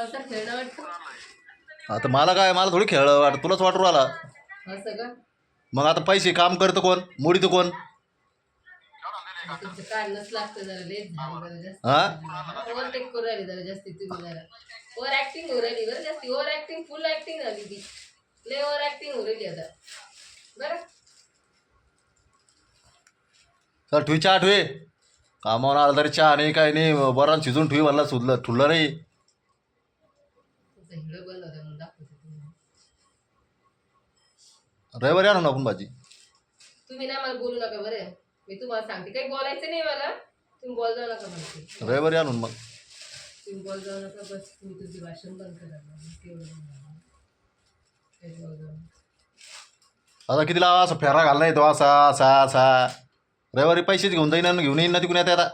संसार खेळणं वाटतं. आता मला काय मला थोडी खेळ वाट तुलाच वाटू असं का? मग आता पैसे काम करतं कोण? मोडीतं कोण? तुमचं काढणंच लागतं जरा लेट झाली जरा जास्त. हा? ओव्हरटेक करू राहिली जरा जास्ती तुम्ही जरा. ओव्हर ऍक्टिंग होऊ राहिली बरं जास्ती. ओव्हर ऍक्टिंग फुल ऍक्टिंग झाली ती. लय ओव्हर ऍक्टिंग होऊ राहिली आता. बरं? चल ठुई चहा ठुई कामावर आला तरी चहा नाही काय नाही. बरं शिजून ठुई म्हणला सुधलं ठुलं नाही. तुमचं हिडं बंद होतं म्हणून दाखवते तुम्हाला. रविवारी आणू ना आपण भाजी? तुम्ही ना मला बोलू नका बरं. मी तुम्हाला सांगते. काही बोलायचं नाही मला तुम्ही बोल जाऊ नका म्हणते रविवारी आणून मग. तुम्ही बोल जाऊ नका बस. तुम्ही तुमची भाषण बंद करा. केवढं काही बोल जाऊ नका. आता कितीला असं फेरा घालला येतो असा असा असा. रविवारी पैसेच घेऊन जाईन आणि घेऊन येईन ना तिकडून येते आता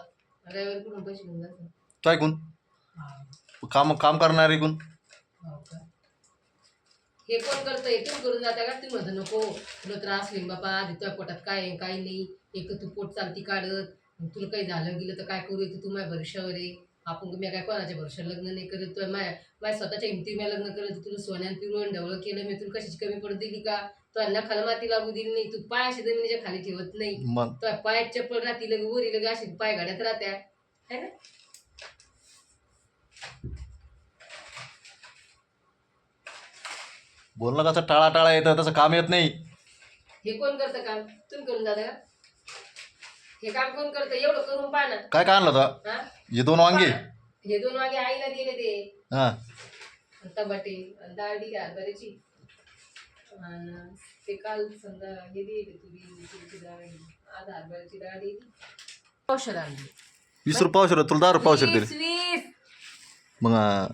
रविवारी कुठून पैसे घेऊन तो ऐकून. काम काम करणार ऐकून. हो? हे कोण करतं? हे कोण करून जाता का? तुम्ही म्हणता नको तुला त्रास होईल बाबा आधी तुझ्या पोटात काय आहे काय नाही. एक तू पोट चालती काढत तुला काही झालं गेलं तर काय करू येतं तू माझ्या भरोशावर आहे. आपण मी काय कोणाच्या भरोशावर लग्न नाही करत? तुला माय माझ्या स्वतःच्या हिमती मी लग्न करत तुला सोन्यान पिरवून ढवळं केलं मी. तुला कशाची कमी पडत दिली का? तू अन्न खाला माती लागू दिली नाही. तू पाय अशी जमिनीच्या खाली ठेवत नाही. तो पायात चप्पल राहती लगे वरी लगे अशी पाय गाड्यात राहत्या. है ना? बोलणं कसं टाळा टाळा येतं तसं काम येत नाही. हे कोण करतं काम? तुम्ही करून जाता का? हे काम कोण करतं? एवढं करून पहा ना. काय काय आणलं होतं? हा? हे दोन वांगे? हे दोन वागे आईला दिले ते. हां. टमाटे आणि डाळ दिली हरभऱ्याची आणि ते काल समजा हे दिले तुरी तुरीची डाळ. आज हरभऱ्याची डाळ दिली. औषध आणली. वीस रुपये पावशे तुला दहा रुपये पावशे वीस दिले. वीस मग अं,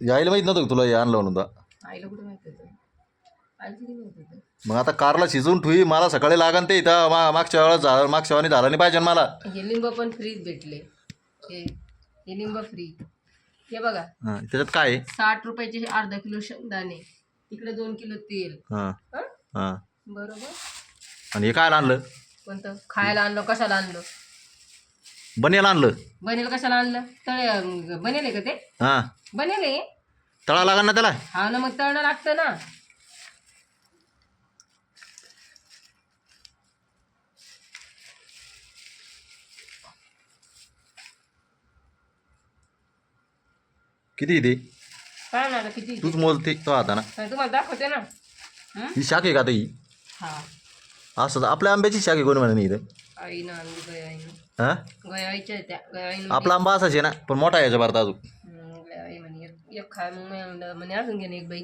यायला माहीत नव्हतं का तुला हे आणलं म्हणून? तर आईला कुठं माहीत होतं आईला किती माहीत होतं मग आता कारला शिजवून ठुई मला सकाळी लागन ते इथं मा मागच्या झालं मागच्या वेळेला झालं नाही पाहिजे ना मला. हे लिंब पण फ्रीज भेटले. हे हे लिंब फ्री हे बघा. हां त्याच्यात काय आहे? साठ रुपयाचे अर्धा किलो शेंगदाणे इकडे दोन किलो तेल. हां हं? हां. बरोबर. आणि हे काय आणलं? कोणतं? खायला आणलं कशाला आणलं? बनेल आणलं. बनेल कशाला आणलं? तळे बनेल आहे का ते? हां. बनेल आहे. तळा लागन ना त्याला? हा ना मग तळणं लागतं ना. किती ते? काय ना किती तूच मोजते तो आता ना. तुम्हाला दाखवते ना. हं? ही शाख आहे का आता ही? हा. असं आपल्या आंब्याची शाख आहे कोणी म्हणे इथं. आणली गयाईनं हां? गयाईच्या आहेत त्या गयाईनं आपला आंबा असाच आहे ना पण मोठा आहे याच्या भारतात अजून. हं, गयाई म्हणे एक- एक खाय मग मी म्हणलं, म्हणे अजून घे ना एक बाई.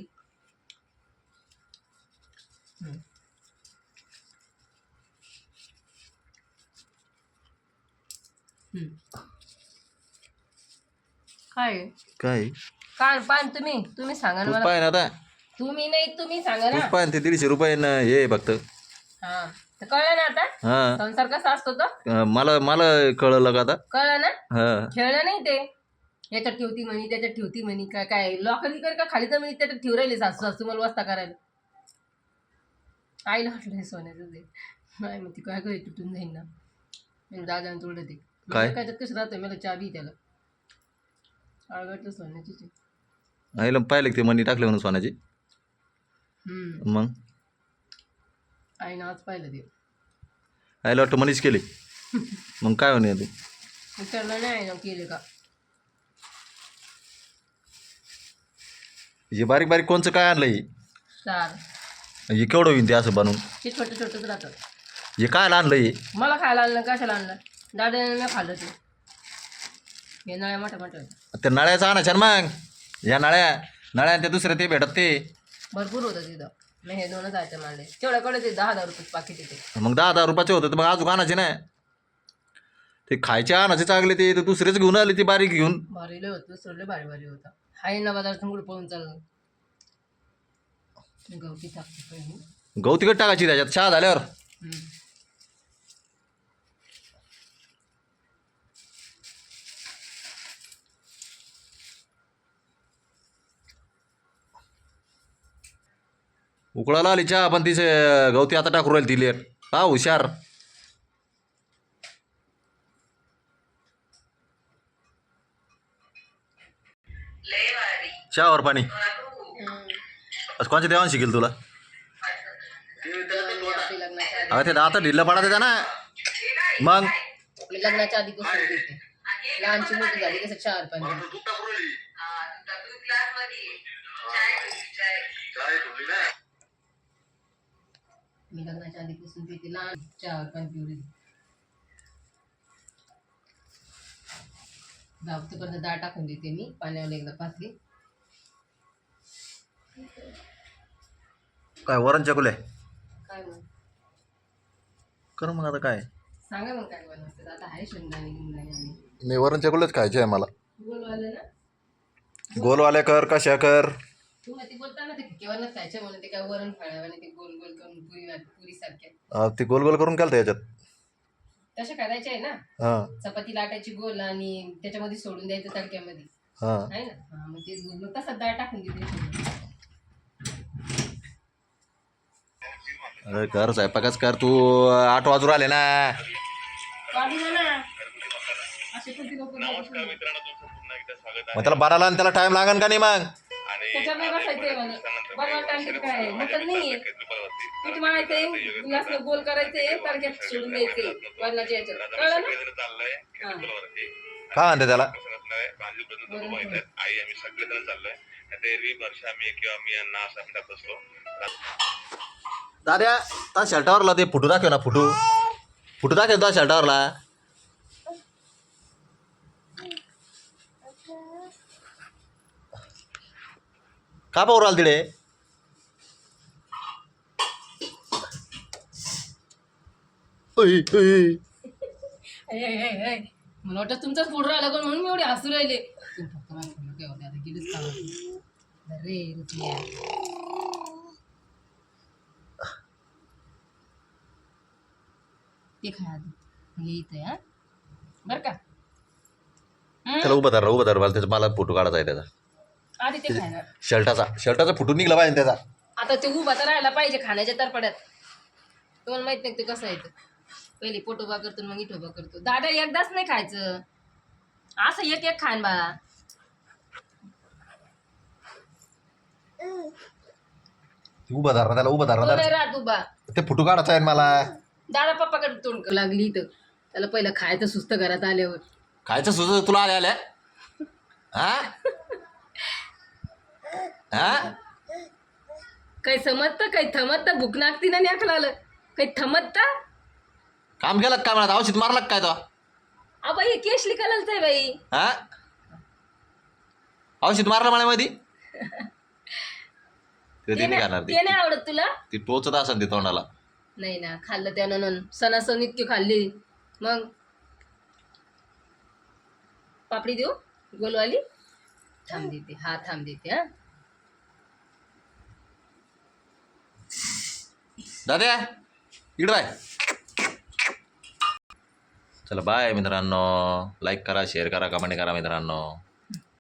काय? आहे? काय? काय पान तुम्ही तुम्ही सांगा ना तूच मला. पाय ना आता. तुम्ही नाही तुम्ही सांगा ना. पाय ना ते दीडशे रुपये न हे आहे फक्त. हा. तर कळलं ना आता? हां. संसार कसा असतो तो? अं, मला मला कळलं का आता. कळलं ना? हां. खेळलं नाही ते. याच्यात ठेवती म्हणी त्याच्यात ठेवती म्हणी काय काय? लोकांनी कर का खाली जमिनीत? त्याच्यात ठेव राहिले सासू सासू मला वस्ता करायला. आईला वाटलं हे सोन्याचं ते. नाही मग ती काय काय तुटून जाईन ना. दादा तोडलं ते काय? काय कसं राहतं मला चाबी त्याला आळगटलं सोन्याचीच आहे. आईला पाहिलं का ते मनी टाकले म्हणून सोन्याची? हम्म. मग? आईनं आज पाहिलं ते. आईला वाटतं मनीच केले. मग काय म्हणे ते? विचारलं नाही आईनं केले का? हे बारीक बारीक कोणचं काय आणलं हे? चार हे केवढं होईन ते असं बनवून? ते छोटं छोटंच राहतं हे काय आणलं हे? मला खायला आणलं कशाला आणलं? दादाने नाही खाल्लं ते. हे नळ्या मोठ्या मोठ्या होत्या. त्या नळ्याचं आणायच्या ना मग. या नळ्या नळ्या त्या दुसऱ्या ते भेटत. ते भरपूर होतं तिथं. मी हे दोनच आयटम आणले. तेवढ्याकडे ते दहा हजार रुपये पाकिट येते मग दहा दहा रुपयाचे होते तर मग अजून आणायचे ना ते खायचे आणायचे चांगले ते तर दुसरेच घेऊन आले ते बारीक घेऊन. भारी लय होतं दुसरं लय भारी भारी होता. हाय ना बाजार कुठे पळून चाललं. गवती टाकते पहिले. गहू तिकट टाकायची त्याच्यात? चहा झाल्यावर. हम्म. उकळाला आली चहा पण तिचे गवती आता टाकू राहील तिले हा हुशार. चहावर पाणी. आज कोणच्या देवान शिकेल तुला? आधी अगं ते आता ढिल्लं पडा देता ना. मग? मी लग्नाच्या देते लहानची मोठी झाली कसं चार पाच मी लग्नाच्या आधीपासून देते लहान चार पाच पिवळी दाबतेपर्यंत डाळ टाकून देते मी पाण्यावर एकदा पाचली काय वरण चकुले? काय मग? कर मग आता काय? सांगा मग काय बनवायचं आता आहे शेंगदाणे गिंगदाणे आणि मी वरण चकुलेच खायचे आहे मला. बोलवालं ना? गोलवाल्या कर कशा कर? तू ते बोलता ना ते केव्हा खायचं म्हणून ते काय वरण फाळ्यावाने ते गोल गोल पुरी पुरी सारख्या अं, ते गोल गोल करून केलं याच्यात? तशा करायच्या आहे ना. हां. चपाती लाटायची गोल आणि त्याच्यामध्ये सोडून द्यायचं तडक्यामध्ये. हां. आहे ना? हा मग तेच तसं डाळ टाकून देते. अरे कर स्वयंपाकच कर. तू आठ वाजून आले ना. काढू द्या ना असे किती लोक मग त्याला बाराला आणि त्याला टाइम लागन का नाही मग? त्याच्यामुळे बसायचंय मला बनवा टांगीत काय मटण नाहीये. पीठ मळायचंय ग्लासनं गोल करायचंय तडक्यात सोडून द्यायचंय वरणाच्या याच्यात. कळलं ना? हा. काय म्हणते त्याला. आई आम्ही सगळेजण चाललोय. आता एरवी वर्ष आम्ही किंवा मी यांना असं आम्ही टाकत असतो दाद्या त्या शर्टावरला ते फुटू दाखव ना फुटू. फुटू दाखव त्या शर्टावरला का पाहू राहिला तिडे मला वाटतं तुमचाच फोटो राहिला पण म्हणून मी एवढे हसू राहिले. का ते खा बरं का? त्याला उभं धरा उभं धरा. मला त्याचा मला फोटो काढायचा आहे त्याचा. आधी ते खाणार शर्टाचा शर्टाचा फुटून निघला पाहिजे त्याचा. आता ते उभा तर राहायला पाहिजे खाण्याच्या तरपड्यात तुम्हाला माहीत नाही ते कसं आहे ते. पहिले पोटोबा करतो मग इटोबा करतो दादा एकदाच नाही खायचं. असं एक एक खान बा उभं धरा त्याला उभं धरा तो राहत उभा. फुटू काढायचा आहे मला. दादा पप्पाकडे तोंड करू लागली इथं. त्याला पहिलं खायचं सुस्त घरात आल्यावर. खायचं सुचत तुला आल्या आल्या? हा? हा? काही समजतं काही थमत भूक लागती ना न्याकला आलं काही थमत? काम केलं का काय म्हणत? औषध मारला का काय तो? बाई हे केशली कलरच आहे बाई. हा? औषध मारलं मला ते ते नाही करणार नाही ती. ते नाही आवडत तुला? ती टोचत असेल ते तोंडाला. नाही ना खाल्लं त्यानं सणासण इतकी खाल्ली. मग? पापडी देऊ? गोलवाली? थांब देते. हा थांब देते हा. दाद्या इकडे बाय. चला बाय मित्रांनो. लाईक करा शेअर करा कमेंट करा मित्रांनो.